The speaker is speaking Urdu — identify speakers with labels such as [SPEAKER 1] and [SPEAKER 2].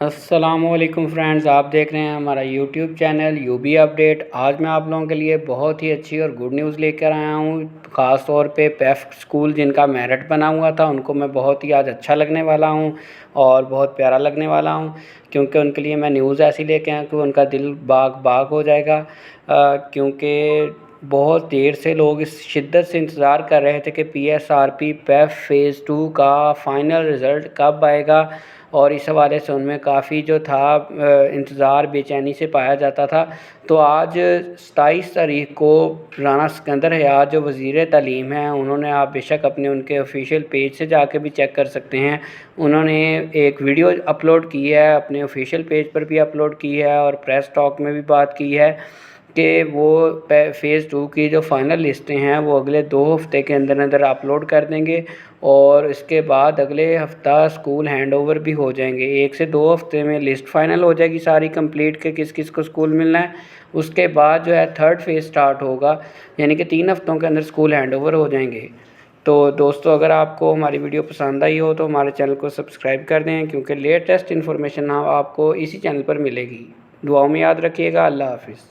[SPEAKER 1] السلام علیکم فرینڈز، آپ دیکھ رہے ہیں ہمارا YouTube channel U B update. آج میں آپ لوگوں کے لیے بہت ہی اچھی اور گڈ نیوز لے کر آیا ہوں۔ خاص طور پہ پیف اسکول جن کا میرٹ بنا ہوا تھا، ان کو میں بہت ہی آج اچھا لگنے والا ہوں اور بہت پیارا لگنے والا ہوں، کیونکہ ان کے لیے میں نیوز ایسی لے کے آیا کہ ان کا دل باغ باغ ہو جائے گا۔ کیونکہ بہت دیر سے لوگ اس شدت سے انتظار کر رہے تھے کہ پی ایس آر پی پیف فیز ٹو کا فائنل رزلٹ کب آئے گا۔ اور اس حوالے سے ان میں کافی جو تھا انتظار بے چینی سے پایا جاتا تھا۔ تو آج ستائیس تاریخ کو رانا سکندر حیات جو وزیر تعلیم ہیں، انہوں نے آپ بے شک اپنے ان کے آفیشیل پیج سے جا کے بھی چیک کر سکتے ہیں۔ انہوں نے ایک ویڈیو اپلوڈ کی ہے، اپنے آفیشیل پیج پر بھی اپلوڈ کی ہے اور پریس ٹاک میں بھی بات کی ہے۔ کہ وہ فیز ٹو کی جو فائنل لسٹیں ہیں وہ اگلے دو ہفتے کے اندر اندر اپلوڈ کر دیں گے اور اس کے بعد اگلے ہفتہ اسکول ہینڈ اوور بھی ہو جائیں گے۔ ایک سے دو ہفتے میں لسٹ فائنل ہو جائے گی ساری کمپلیٹ کہ کس کس کو اسکول ملنا ہے۔ اس کے بعد جو ہے تھرڈ فیز اسٹارٹ ہوگا یعنی کہ تین ہفتوں کے اندر اسکول ہینڈ اوور ہو جائیں گے۔ تو دوستو، اگر آپ کو ہماری ویڈیو پسند آئی ہو تو ہمارے چینل کو سبسکرائب کر دیں کیونکہ لیٹسٹ انفارمیشن آپ کو اسی چینل پر ملے گی۔ دعاؤں میں یاد رکھیے گا۔ اللہ حافظ۔